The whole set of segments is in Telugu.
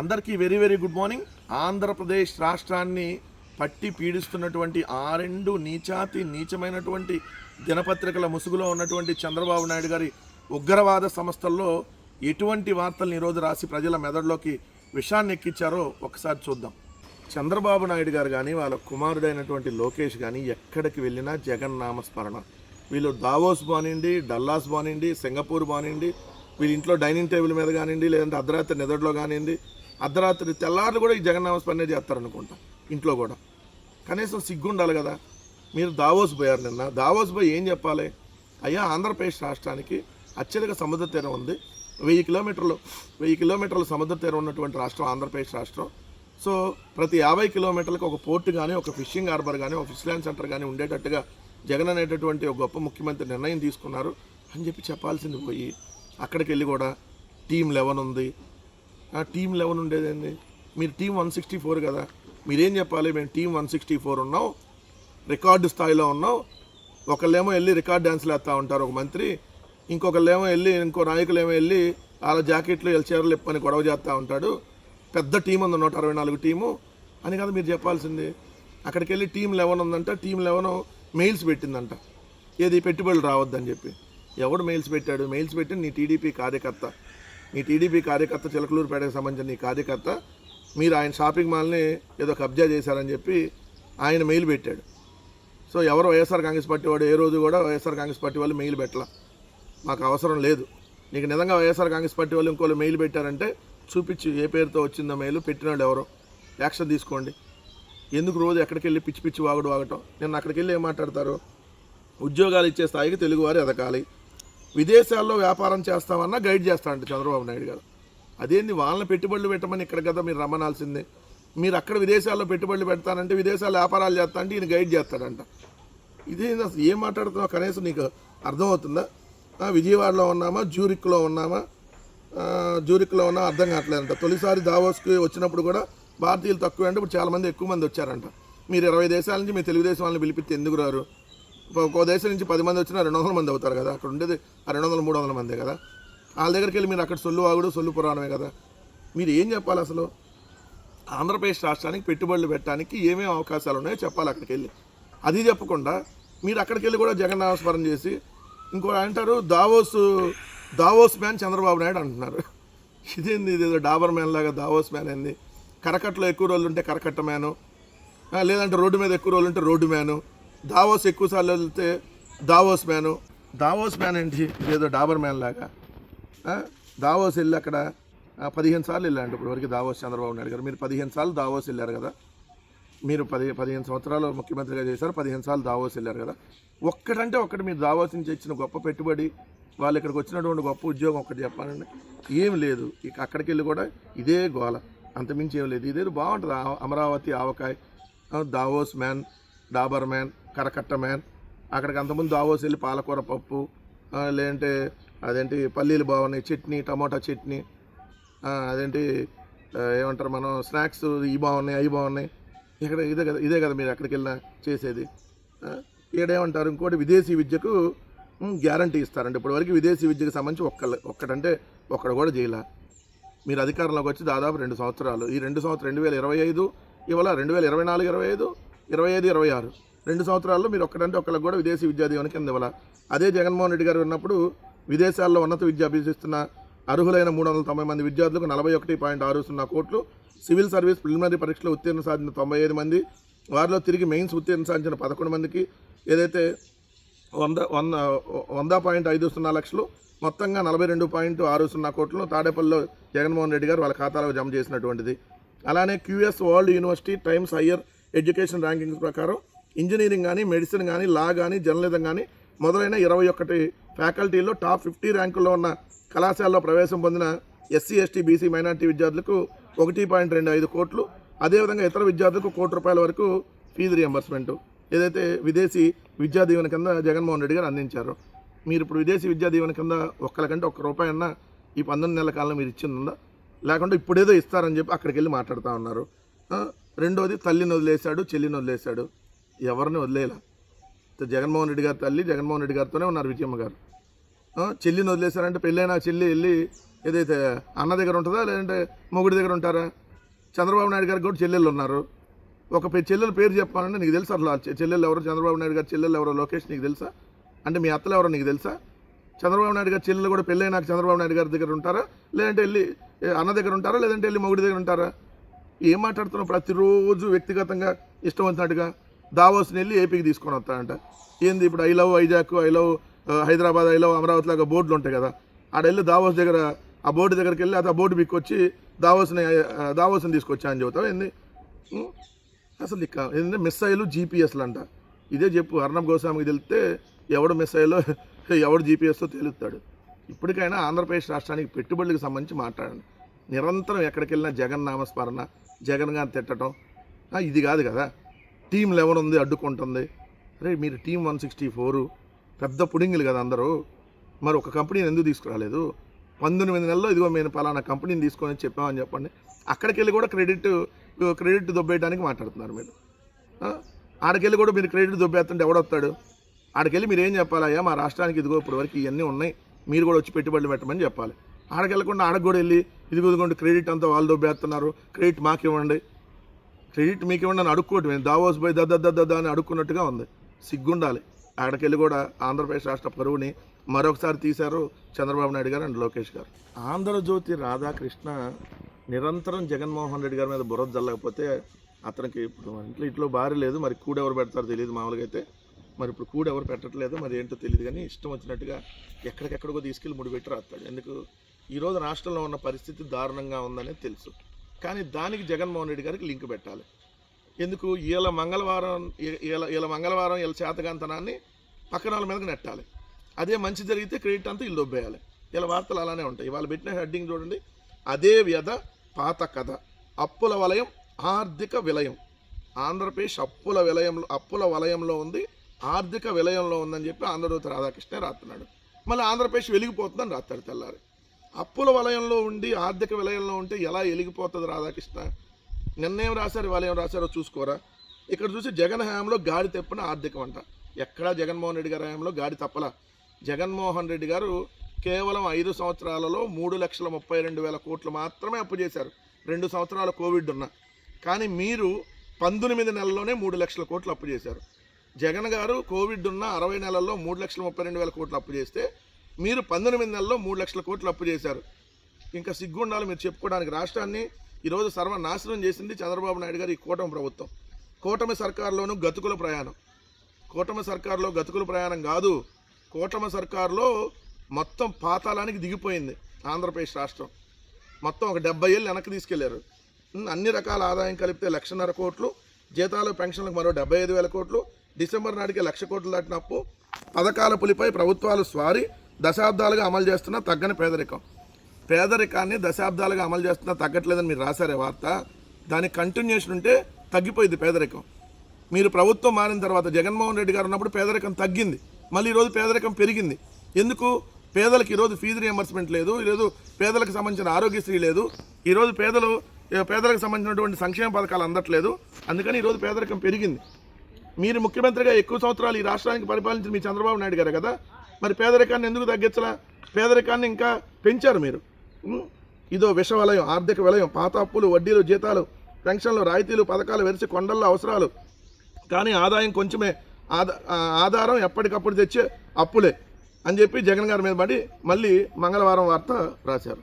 అందరికీ very very good morning. Andhra Pradesh రాష్ట్రాన్ని పట్టి పీడిస్తున్నటువంటి ఆ రెండు నీచాతి నీచమైనటువంటి దినపత్రికల ముసుగులో ఉన్నటువంటి చంద్రబాబు నాయుడు గారి ఉగ్రవాద సంస్థల్లో ఎటువంటి వార్తలను ఈరోజు రాసి ప్రజల మెదడులోకి విషాన్ని ఎక్కించారో ఒకసారి చూద్దాం. చంద్రబాబు నాయుడు గారు కానీ వాళ్ళ కుమారుడైనటువంటి లోకేష్ కానీ ఎక్కడికి వెళ్ళినా జగన్ నామస్మరణ. వీళ్ళు దావోస్ బానిండి డల్లాస్ బానిండి సింగపూర్ బానిండి వీళ్ళ ఇంట్లో డైనింగ్ టేబుల్ మీద కానివ్వండి లేదంటే అర్ధరాత్రి నిద్రలో కానివ్వండి అర్ధరాత్రి తెల్లారులు కూడా ఈ జగన్ స్మరణ చేస్తారనుకుంటా ఇంట్లో కూడా. కనీసం సిగ్గు ఉండాలి కదా. మీరు దావోస్ పోయారు నిన్న. దావోస్ పోయి ఏం చెప్పాలి? అయ్యా ఆంధ్రప్రదేశ్ రాష్ట్రానికి అత్యధిక సముద్ర తీరం ఉంది. వెయ్యి కిలోమీటర్లు వెయ్యి కిలోమీటర్ల సముద్ర తీరం ఉన్నటువంటి రాష్ట్రం ఆంధ్రప్రదేశ్ రాష్ట్రం. సో ప్రతి యాభై కిలోమీటర్లకు ఒక పోర్టు కానీ ఒక ఫిషింగ్ హార్బర్ కానీ ఒక ఫిష్ ల్యాండ్ సెంటర్ కానీ ఉండేటట్టుగా జగన్ అనేటటువంటి ఒక గొప్ప ముఖ్యమంత్రి నిర్ణయం తీసుకున్నారు అని చెప్పి చెప్పాల్సింది పోయి అక్కడికి వెళ్ళి కూడా టీం లెవెన్ ఉంది. ఆ టీం లెవెన్ ఉండేదండి మీరు టీం వన్ సిక్స్టీ ఫోర్ కదా? మీరేం చెప్పాలి? మేము టీం వన్ సిక్స్టీ ఫోర్ ఉన్నాం. రికార్డు స్థాయిలో ఉన్నాం. ఒకళ్ళేమో వెళ్ళి రికార్డ్ డ్యాన్స్లు వేస్తూ ఉంటారు ఒక మంత్రి. ఇంకొకళ్ళేమో వెళ్ళి ఇంకో నాయకులేమో వెళ్ళి వాళ్ళ జాకెట్లు ఎల్చీఆర్లు ఇప్పని గొడవ చేస్తూ ఉంటాడు. పెద్ద టీం ఉంది నూట అరవై నాలుగు టీము. అని కదా మీరు చెప్పాల్సింది. అక్కడికి వెళ్ళి టీం లెవెన్ ఉందంట టీం లెవెన్ మెయిల్స్ పెట్టిందంట. ఏది పెట్టుబడులు రావద్దని చెప్పి. ఎవడు మెయిల్స్ పెట్టాడు? మెయిల్స్ పెట్టి నీ టీడీపీ కార్యకర్త. మీ టీడీపీ కార్యకర్త చిలకలూరుపేటకు సంబంధించిన ఈ కార్యకర్త మీరు ఆయన షాపింగ్ మాల్ని ఏదో కబ్జా చేశారని చెప్పి ఆయన మెయిల్ పెట్టాడు. సో ఎవరు వైఎస్ఆర్ కాంగ్రెస్ పార్టీ వాడు ఏ రోజు కూడా వైఎస్ఆర్ కాంగ్రెస్ పార్టీ వాళ్ళు మెయిల్ పెట్టలా. మాకు అవసరం లేదు. నీకు నిజంగా వైఎస్ఆర్ కాంగ్రెస్ పార్టీ వాళ్ళు ఇంకోళ్ళు మెయిల్ పెట్టారంటే చూపించి ఏ పేరుతో వచ్చిందో మెయిల్ పెట్టిన వాళ్ళు ఎవరో. యాక్షన్ తీసుకోండి. ఎందుకు రోజు ఎక్కడికి వెళ్ళి పిచ్చి పిచ్చి వాగుడు వాగటం? నేను అక్కడికి వెళ్ళి ఏం మాట్లాడతారు? ఉద్యోగాలు ఇచ్చే స్థాయికి తెలుగువారు ఎదగాలి. విదేశాల్లో వ్యాపారం చేస్తామన్నా గైడ్ చేస్తారంట చంద్రబాబు నాయుడు గారు. అదేంది వాళ్ళని పెట్టుబడులు పెట్టమని ఇక్కడ కదా మీరు రమ్మనాల్సిందే. మీరు అక్కడ విదేశాల్లో పెట్టుబడులు పెడతానంటే విదేశాల్లో వ్యాపారాలు చేస్తా అంటే ఈయన గైడ్ చేస్తాడంట. ఇది అసలు ఏం మాట్లాడుతున్నావు? కనీసం నీకు అర్థమవుతుందా? విజయవాడలో ఉన్నామా? జ్యూరిక్లో ఉన్నామా? జ్యూరిక్లో ఉన్నా అర్థం కావట్లేదంట. తొలిసారి దావోస్కి వచ్చినప్పుడు కూడా భారతీయులు తక్కువ అంటే ఇప్పుడు చాలామంది ఎక్కువ మంది వచ్చారంట. మీరు ఇరవై దేశాల నుంచి మీ తెలుగుదేశం వాళ్ళని పిలిపిస్తే ఎందుకు రారు? ఒక్కో దేశం నుంచి పది మంది వచ్చినా రెండు వందల మంది అవుతారు కదా. అక్కడ ఉండేది ఆ రెండు వందల మూడు వందల మందే కదా. వాళ్ళ దగ్గరికి వెళ్ళి మీరు అక్కడ సొల్లు ఆగుడు సొల్లు పురాణమే కదా. మీరు ఏం చెప్పాలి అసలు? ఆంధ్రప్రదేశ్ రాష్ట్రానికి పెట్టుబడులు పెట్టడానికి ఏమేమి అవకాశాలు ఉన్నాయో చెప్పాలి అక్కడికి వెళ్ళి. అది చెప్పకుండా మీరు అక్కడికి వెళ్ళి కూడా జగన్ నామస్మరణ చేసి ఇంకో అంటారు Davos Davos man Chandrababu Naidu అంటున్నారు. ఇదేంది ఇదేదో డాబర్ మ్యాన్ లాగా దావోస్ మ్యాన్ ఏంది? కరకట్టలో ఎక్కువ రోజులు ఉంటే కరకట్ట మ్యాను. లేదంటే రోడ్డు మీద ఎక్కువ రోజులు ఉంటే రోడ్డు మ్యాను. దావోస్ ఎక్కువ సార్లు వెళ్తే దావోస్ మ్యాను. దావోస్ మ్యాన్ ఏంటి? ఏదో డాబర్ మ్యాన్ లాగా. దావోస్ వెళ్ళి అక్కడ పదిహేను సార్లు వెళ్ళారంట ఇప్పుడు వరకు దావోస్ చంద్రబాబు నాయుడు గారు. మీరు పదిహేను సార్లు దావోస్ వెళ్ళారు కదా? మీరు పది పదిహేను సంవత్సరాలు ముఖ్యమంత్రిగా చేశారు పదిహేను సార్లు దావోస్ వెళ్ళారు కదా? ఒక్కటంటే ఒక్కటి మీరు దావోస్ నుంచి ఇచ్చిన గొప్ప పెట్టుబడి వాళ్ళు ఇక్కడికి వచ్చినటువంటి గొప్ప ఉద్యోగం ఒకటి చెప్పానండి ఏం లేదు. ఇక అక్కడికి వెళ్ళి కూడా ఇదే గోల. అంతమించి ఏం లేదు. ఇదే బాగుంటుంది. ఆ- Amaravati avakaya Davos man Dabur man Karakatta man. అక్కడికి అంతకుముందు దావోస్ వెళ్ళి పాలకూర పప్పు లేదంటే అదేంటి పల్లీలు బాగున్నాయి చట్నీ టమోటా చట్నీ అదేంటి ఏమంటారు మనం స్నాక్స్ ఇవి బాగున్నాయి అవి బాగున్నాయి. ఇక్కడ ఇదే కదా ఇదే కదా మీరు అక్కడికి వెళ్ళిన చేసేది. ఆ, ఇంకోటి విదేశీ విద్యకు గ్యారంటీ ఇస్తారండి. ఇప్పటివరకు విదేశీ విద్యకు సంబంధించి ఒక్కళ్ళు ఒక్కడంటే ఒక్కడు కూడా చేయలే. మీరు అధికారంలోకి వచ్చి దాదాపు రెండు సంవత్సరాలు. ఈ రెండు సంవత్సరం రెండు వేల ఇరవై ఐదు ఇవాళ రెండు వేల ఇరవై నాలుగు ఇరవై ఐదు ఇరవై ఐదు ఇరవై ఆరు. రెండు సంవత్సరాల్లో మీరు ఒక్కడంటే ఒక్కళ్ళకి కూడా విదేశీ విద్యాదీవెన కింద ఇవ్వాల? అదే జగన్మోహన్ రెడ్డి గారు ఉన్నప్పుడు విదేశాల్లో ఉన్నత విద్య అభ్యసిస్తున్న అర్హులైన మూడు వందల తొంభై మంది విద్యార్థులకు నలభై ఒకటి పాయింట్ ఆరు సున్నా కోట్లు సివిల్ సర్వీస్ ప్రిలిమినరీ పరీక్షలో ఉత్తీర్ణ సాధించిన తొంభై ఐదు మంది వారిలో తిరిగి మెయిన్స్ ఉత్తీర్ణ సాధించిన పదకొండు మందికి ఏదైతే వంద వంద వంద పాయింట్ ఐదు సున్నా లక్షలు మొత్తంగా నలభై రెండు పాయింట్ ఆరు సున్నా కోట్లను తాడేపల్లిలో జగన్మోహన్ రెడ్డి గారు వాళ్ళ ఖాతాలో జమ చేసినటువంటిది. అలానే QS world university Times higher education rankings ప్రకారం ఇంజనీరింగ్ కానీ మెడిసిన్ కానీ లా కానీ జర్నలిజం కానీ మొదలైన ఇరవై ఒకటి ఫ్యాకల్టీల్లో టాప్ ఫిఫ్టీ ర్యాంకుల్లో ఉన్న కళాశాలలో ప్రవేశం పొందిన ఎస్సీ ఎస్టీ బీసీ మైనార్టీ విద్యార్థులకు ఒకటి పాయింట్ రెండు ఐదు కోట్లు అదేవిధంగా ఇతర విద్యార్థులకు కోటి రూపాయల వరకు ఫీజు రియంబర్స్మెంట్ ఏదైతే విదేశీ విద్యా దీవెన కింద జగన్మోహన్ రెడ్డి గారు అందించారు మీరు ఇప్పుడు విదేశీ విద్యా దీవెన కింద ఒక్కల కంటే ఒక్క రూపాయి అన్న ఈ పంతొమ్మిది నెలల కాలంలో మీరు ఇచ్చిందా లేకుంటే ఇప్పుడేదో ఇస్తారని చెప్పి అక్కడికి వెళ్ళి మాట్లాడుతూ ఉన్నారు. రెండోది తల్లిని వదిలేశాడు చెల్లిని వదిలేశాడు. ఎవరిని వదిలేలా జగన్మోహన్ రెడ్డి గారి తల్లి జగన్మోహన్ రెడ్డి గారితోనే ఉన్నారు విజయమ్మ గారు. చెల్లిని వదిలేశారంటే పెళ్ళైన చెల్లి వెళ్ళి ఏదైతే అన్న దగ్గర ఉంటుందా లేదంటే మొగుడి దగ్గర ఉంటారా? చంద్రబాబు నాయుడు గారికి కూడా చెల్లెళ్ళు ఉన్నారు. ఒక పె- చెల్లెల పేరు చెప్పాలంటే నీకు తెలుసా అట్లా చెల్లెలు చెల్లెళ్ళు ఎవరు? చంద్రబాబు నాయుడు గారు చెల్లెలు ఎవరో? లోకేష్ నీకు తెలుసా? అంటే మీ అత్తలు ఎవరో నీకు తెలుసా? చంద్రబాబు నాయుడు గారి చెల్లెలు కూడా పెళ్ళైనాక చంద్రబాబు నాయుడు గారి దగ్గర ఉంటారా? లేదంటే వెళ్ళి అన్న దగ్గర ఉంటారా? లేదంటే వెళ్ళి మొగుడి దగ్గర ఉంటారా? ఏం మాట్లాడుతున్నావు? ప్రతిరోజు వ్యక్తిగతంగా ఇష్టం వచ్చినట్టుగా దావోస్ని వెళ్ళి ఏపీకి తీసుకొని వస్తాడంట. ఏంది ఇప్పుడు I love Vizag I love Hyderabad I love Amaravati లాగా బోర్డులు ఉంటాయి కదా. ఆడ వెళ్ళి దావోస్ దగ్గర ఆ బోర్డు దగ్గరికి వెళ్ళి అది ఆ బోర్డు బిక్కొచ్చి దావోస్ని దావోస్ని తీసుకొచ్చా అని చెబుతావు? ఏంది? అసలు ఇక ఏంటంటే మిస్సైలు జీపీఎస్లు అంట ఇదే చెప్పు అర్ణబ్ గోస్వామికి తెలిస్తే ఎవడు మిస్సైలో ఎవడు జీపీఎస్తో తేలుస్తాడు. ఇప్పటికైనా ఆంధ్రప్రదేశ్ రాష్ట్రానికి పెట్టుబడులకు సంబంధించి మాట్లాడండి. నిరంతరం ఎక్కడికి వెళ్ళినా జగన్ నామస్మరణ జగన్ గారిని తిట్టడం ఇది కాదు కదా. టీం లెవెన్ ఉంది అడ్డుకుంటుంది. అరే మీరు టీం వన్ సిక్స్టీ ఫోరు పెద్ద పుడింగులు కదా అందరూ. మరి ఒక కంపెనీని ఎందుకు తీసుకురాలేదు? పంతొమ్మిది నెలల్లో ఇదిగో మేము పలానా కంపెనీని తీసుకొని చెప్పామని చెప్పండి. అక్కడికి వెళ్ళి కూడా క్రెడిట్ క్రెడిట్ దొబ్బేయడానికి మాట్లాడుతున్నారు మీరు. ఆడకెళ్ళి కూడా మీరు క్రెడిట్ దొబ్బేస్తుంటే ఎవడొస్తాడు? ఆడకెళ్ళి మీరు ఏం చెప్పాలయ్యా మా రాష్ట్రానికి ఇదిగో ఇప్పుడు వరకు ఇవన్నీ ఉన్నాయి. మీరు కూడా వచ్చి పెట్టుబడులు పెట్టమని చెప్పాలి. ఆడకెళ్ళకుండా ఆడకు కూడా వెళ్ళి ఇదిగో ఇదిగోండి క్రెడిట్ అంతా వాళ్ళు దొబ్బేస్తున్నారు. క్రెడిట్ మాకు ఇవ్వండి క్రెడిట్ మీకు ఇవ్వండి అని అడుక్కోవటం మేము దావోస్ పోయి దద్ద దద్ద అని అడుక్కున్నట్టుగా ఉంది. సిగ్గుండాలి. ఆడకెళ్ళి కూడా ఆంధ్రప్రదేశ్ రాష్ట్ర పరువుని మరొకసారి తీశారు చంద్రబాబు నాయుడు గారు అండ్ లోకేష్ గారు. ఆంధ్రజ్యోతి రాధాకృష్ణ నిరంతరం జగన్మోహన్ రెడ్డి గారి మీద బురద జల్లకపోతే అతనికి ఇప్పుడు ఇంట్లో ఇంట్లో భార్య లేదు. మరి కూడు ఎవరు పెడతారో తెలియదు మామూలుగా అయితే. మరి ఇప్పుడు కూడు ఎవరు పెట్టట్లేదు. మరి ఏంటో తెలియదు కానీ ఇష్టం వచ్చినట్టుగా ఎక్కడికెక్కడికో తీసుకెళ్ళి ముడిపెట్టి రాస్తాడు. ఎందుకు? ఈరోజు రాష్ట్రంలో ఉన్న పరిస్థితి దారుణంగా ఉందనే తెలుసు. కానీ దానికి జగన్మోహన్ రెడ్డి గారికి లింక్ పెట్టాలి. ఎందుకు? ఈల మంగళవారం ఈల మంగళవారం వీళ్ళ చేతగాంతనాన్ని పక్కన వాళ్ళ మీదకి నెట్టాలి. అదే మంచి జరిగితే క్రెడిట్ అంతా వీళ్ళు దొబ్బేయాలి. ఇలా వార్తలు అలానే ఉంటాయి. వాళ్ళు పెట్టిన హెడ్డింగ్ చూడండి. అదే వ్యధ పాత కథ. అప్పుల వలయం ఆర్థిక విలయం. ఆంధ్రప్రదేశ్ అప్పుల విలయంలో అప్పుల వలయంలో ఉంది. ఆర్థిక విలయంలో ఉందని చెప్పి ఆంధ్రజ్యోతి రాధాకృష్ణ రాస్తున్నాడు. మళ్ళీ ఆంధ్రప్రదేశ్ వెలిగిపోతుందని రాస్తాడు తెల్లారి. అప్పుల వలయంలో ఉండి ఆర్థిక విలయంలో ఉంటే ఎలా వెలిగిపోతుంది రాధాకృష్ణ? నిన్నేం రాశారు వలయం ఏం రాశారో చూసుకోరా? ఇక్కడ చూసి జగన్ హయాంలో గాడి తెప్పిన ఆర్థికం అంట ఎక్కడా జగన్మోహన్ రెడ్డి గారి హయాంలో గాడి తప్పల. జగన్మోహన్ రెడ్డి గారు కేవలం ఐదు సంవత్సరాలలో మూడు లక్షల ముప్పై రెండు వేల కోట్లు మాత్రమే అప్పు చేశారు. రెండు సంవత్సరాల కోవిడ్ ఉన్న. కానీ మీరు పంతొమ్మిది నెలల్లోనే మూడు లక్షల కోట్లు అప్పు చేశారు. జగన్ గారు కోవిడ్ ఉన్న అరవై నెలల్లో మూడు లక్షల ముప్పై రెండు వేల కోట్లు అప్పు చేస్తే మీరు పంతొమ్మిది నెలల్లో మూడు లక్షల కోట్లు అప్పు చేశారు. ఇంకా సిగ్గుండాలు మీరు చెప్పుకోవడానికి. రాష్ట్రాన్ని ఈరోజు సర్వనాశనం చేసింది చంద్రబాబు నాయుడు గారి ఈ కూటమి ప్రభుత్వం. కూటమి సర్కారులోనూ గతుకుల ప్రయాణం. కూటమి సర్కారులో గతుకుల ప్రయాణం కాదు కూటమి సర్కారులో మొత్తం పాతాళానికి దిగిపోయింది ఆంధ్రప్రదేశ్ రాష్ట్రం. మొత్తం ఒక డెబ్బై ఏళ్ళు వెనక్కి తీసుకెళ్ళారు. అన్ని రకాల ఆదాయం కలిపితే లక్షన్నర కోట్లు జీతాలు పెన్షన్లకు మరో డెబ్బై ఐదు వేల కోట్లు డిసెంబర్ నాటికి లక్ష కోట్లు దాటిన అప్పు పథకాల పులిపై ప్రభుత్వాలు స్వారీ దశాబ్దాలుగా అమలు చేస్తున్న తగ్గని పేదరికం. పేదరికాన్ని దశాబ్దాలుగా అమలు చేస్తున్నా తగ్గట్లేదని మీరు రాశారే వార్త. దానికి కంటిన్యూషన్ ఉంటే తగ్గిపోయింది పేదరికం. మీరు ప్రభుత్వం మారిన తర్వాత జగన్మోహన్ రెడ్డి గారు ఉన్నప్పుడు పేదరికం తగ్గింది. మళ్ళీ ఈరోజు పేదరికం పెరిగింది. ఎందుకు? పేదలకు ఈరోజు ఫీజు రియంబర్స్మెంట్ లేదు. ఈరోజు పేదలకు సంబంధించిన ఆరోగ్యశ్రీ లేదు. ఈరోజు పేదలు పేదలకు సంబంధించినటువంటి సంక్షేమ పథకాలు అందట్లేదు. అందుకని ఈరోజు పేదరికం పెరిగింది. మీరు ముఖ్యమంత్రిగా ఎక్కువ సంవత్సరాలు ఈ రాష్ట్రానికి పరిపాలించిన మీ చంద్రబాబు నాయుడు గారు కదా? మరి పేదరికాన్ని ఎందుకు తగ్గించలా? పేదరికాన్ని ఇంకా పెంచారు మీరు. ఇదో విష వలయం ఆర్థిక విలయం పాత అప్పులు వడ్డీలు జీతాలు పెన్షన్లు రాయితీలు పథకాలు వెరిసి కొండల్లో అవసరాలు. కానీ ఆదాయం కొంచెమే. ఆదా ఆధారం ఎప్పటికప్పుడు తెచ్చే అప్పులే అని చెప్పి జగన్ గారి మీద పడి మళ్ళీ మంగళవారం వార్త రాశారు.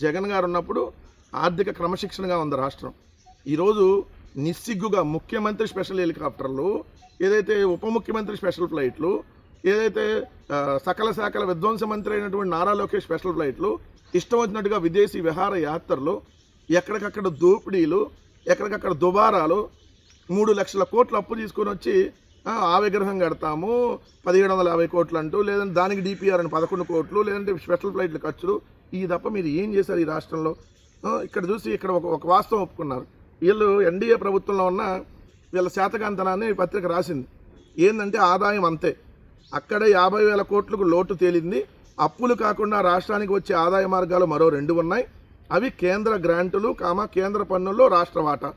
జగన్ గారు ఉన్నప్పుడు ఆర్థిక క్రమశిక్షణగా ఉంది రాష్ట్రం. ఈరోజు నిస్సిగ్గుగా ముఖ్యమంత్రి స్పెషల్ హెలికాప్టర్లు ఏదైతే ఉప ముఖ్యమంత్రి స్పెషల్ ఫ్లైట్లు ఏదైతే సకల శాఖల విధ్వంస మంత్రి అయినటువంటి నారా లోకేష్ స్పెషల్ ఫ్లైట్లు ఇష్టం వచ్చినట్టుగా విదేశీ విహార యాత్రలు ఎక్కడికక్కడ దోపిడీలు ఎక్కడికక్కడ దుబారాలు మూడు లక్షల కోట్లు అప్పు తీసుకొని వచ్చి ఆ, విగ్రహం కడతాము పదిహేడు వందల యాభై కోట్లు అంటూ లేదంటే దానికి డిపిఆర్ అని పదకొండు కోట్లు లేదంటే స్పెషల్ ఫ్లైట్లు ఖర్చులు ఈ తప్ప మీరు ఏం చేశారు ఈ రాష్ట్రంలో? ఇక్కడ చూసి ఇక్కడ ఒక ఒక వాస్తవం ఒప్పుకున్నారు. వీళ్ళు ఎన్డీఏ ప్రభుత్వంలో ఉన్న వీళ్ళ శాతకాంతనాన్ని ఈ పత్రిక రాసింది. ఏంటంటే ఆదాయం అంతే. అక్కడ యాభై వేల కోట్లకు లోటు తేలింది. అప్పులు కాకుండా రాష్ట్రానికి వచ్చే ఆదాయ మార్గాలు మరో రెండు ఉన్నాయి. అవి కేంద్ర గ్రాంటులు కామ కేంద్ర పన్నుల్లో రాష్ట్ర వాటా.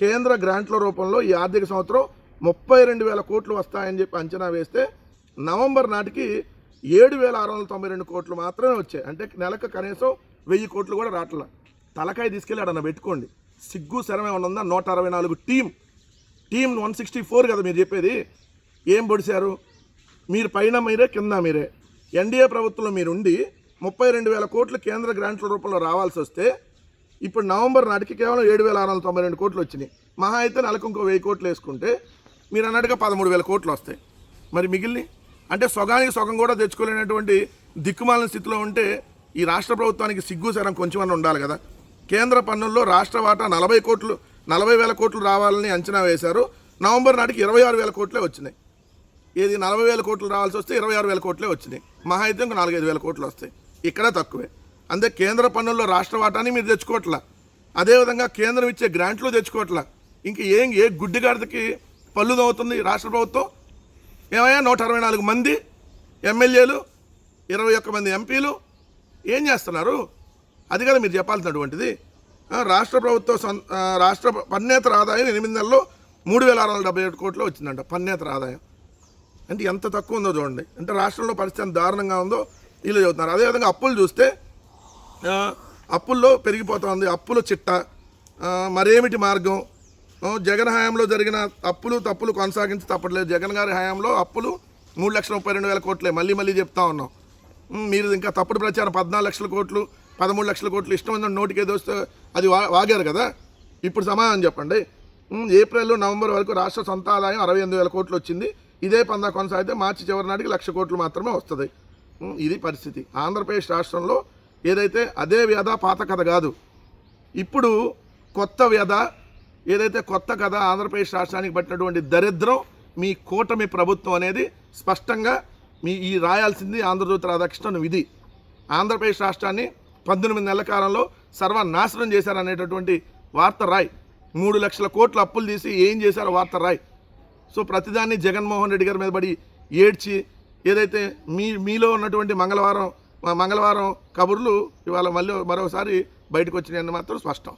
కేంద్ర గ్రాంట్ల రూపంలో ఈ ఆర్థిక సంవత్సరం ముప్పై రెండు వేల కోట్లు వస్తాయని చెప్పి అంచనా వేస్తే నవంబర్ నాటికి ఏడు వేల ఆరు వందల తొంభై రెండు కోట్లు మాత్రమే వచ్చాయి. అంటే నెలకు కనీసం వెయ్యి కోట్లు కూడా రావట్లా తలకాయ తీసుకెళ్ళి అడన్న పెట్టుకోండి. సిగ్గు శరం ఏమన్నా ఉందా నూట అరవై నాలుగు team team one sixty four కదా మీరు చెప్పేది. ఏం పొడిచారు? మీరు పైన మీరే కింద మీరే. ఎన్డీఏ ప్రభుత్వంలో మీరుండి ముప్పై రెండు వేల కోట్లు కేంద్ర గ్రాంట్ల రూపంలో రావాల్సి వస్తే ఇప్పుడు నవంబర్ నాటికి కేవలం ఏడు వేల ఆరు వందల తొంభై రెండు కోట్లు వచ్చినాయి. మహా అయితే నెలకు ఇంకో వెయ్యి కోట్లు వేసుకుంటే మీరు అన్నట్టుగా పదమూడు వేల కోట్లు వస్తాయి. మరి మిగిలిన అంటే సొగానికి సొగం కూడా తెచ్చుకోలేనటువంటి దిక్కుమాలిన స్థితిలో ఉంటే ఈ రాష్ట్ర ప్రభుత్వానికి సిగ్గు సరం కొంచెమన్నా ఉండాలి కదా. కేంద్ర పన్నుల్లో రాష్ట్ర వాటా నలభై కోట్లు నలభై వేల కోట్లు రావాలని అంచనా వేశారు. నవంబర్ నాటికి ఇరవై ఆరు వేల కోట్లే వచ్చినాయి. ఏది నలభై వేల కోట్లు రావాల్సి వస్తే ఇరవై ఆరు వేల కోట్లే వచ్చినాయి. మహా అయితే ఇంకో నాలుగైదు వేల కోట్లు వస్తాయి. ఇక్కడ తక్కువే. అంతే కేంద్ర పన్నుల్లో రాష్ట్ర వాటాని మీరు తెచ్చుకోవట్లా. అదేవిధంగా కేంద్రం ఇచ్చే గ్రాంట్లు తెచ్చుకోవట్లా. ఇంక ఏం ఏ గుడ్డిగాడికి పళ్ళు నవ్వుతుంది రాష్ట్ర ప్రభుత్వం? ఏమయ్యా? నూట అరవై నాలుగు మంది ఎమ్మెల్యేలు ఇరవై ఒక్క మంది ఎంపీలు ఏం చేస్తున్నారు? అది కదా మీరు చెప్పాల్సినటువంటిది. రాష్ట్ర ప్రభుత్వ రాష్ట్ర పన్నేతర ఆదాయం ఎనిమిది నెలల్లో మూడు వేల ఆరు వందల డెబ్బై ఏడు కోట్లు వచ్చిందంట పన్నేతర ఆదాయం. అంటే ఎంత తక్కువ ఉందో చూడండి. అంటే రాష్ట్రంలో పరిస్థితి ఎంత దారుణంగా ఉందో వీళ్ళు చెబుతున్నారు. అదేవిధంగా అప్పులు చూస్తే అప్పుల్లో పెరిగిపోతుంది. అప్పుల చిట్ట మరేమిటి మార్గం? జగన్ హయాంలో జరిగిన అప్పులు తప్పులు కొనసాగించి తప్పట్లేదు. జగన్ గారి హయాంలో అప్పులు మూడు లక్షల ముప్పై రెండు వేల కోట్లే. మళ్ళీ మళ్ళీ చెప్తా ఉన్నాం. మీరు ఇంకా తప్పుడు ప్రచారం పద్నాలుగు లక్షల కోట్లు పదమూడు లక్షల కోట్లు ఇష్టం ఉందని నోటికి ఏదో వస్తే అది వా వాగారు కదా? ఇప్పుడు సమాధానం చెప్పండి. ఏప్రిల్ నవంబర్ వరకు రాష్ట్ర సొంత ఆదాయం అరవై ఎనిమిది వేల కోట్లు వచ్చింది. ఇదే పందా కొనసాగితే మార్చి చివరి నాటికి లక్ష కోట్లు మాత్రమే వస్తుంది. ఇది పరిస్థితి. ఆంధ్రప్రదేశ్ రాష్ట్రంలో ఏదైతే అదే వ్యధ పాత కథ కాదు ఇప్పుడు కొత్త వ్యధ ఏదైతే కొత్త కథ ఆంధ్రప్రదేశ్ రాష్ట్రానికి పట్టినటువంటి దరిద్రం మీ కూటమి ప్రభుత్వం అనేది స్పష్టంగా మీ ఈ రాయాల్సింది ఆంధ్రజ్యోతి రాధాకృష్ణను విధి. ఆంధ్రప్రదేశ్ రాష్ట్రాన్ని పద్దెనిమిది నెలల కాలంలో సర్వనాశనం చేశారనేటటువంటి వార్త రాయ్. మూడు లక్షల కోట్ల అప్పులు తీసి ఏం చేశారో వార్త రాయ్. సో ప్రతిదాన్ని జగన్మోహన్ రెడ్డి గారి మీద పడి ఏడ్చి ఏదైతే మీ మీలో ఉన్నటువంటి మంగళవారం మంగళవారం కబుర్లు ఇవాళ మళ్ళీ మరోసారి బయటకు వచ్చినాయని మాత్రం స్పష్టం.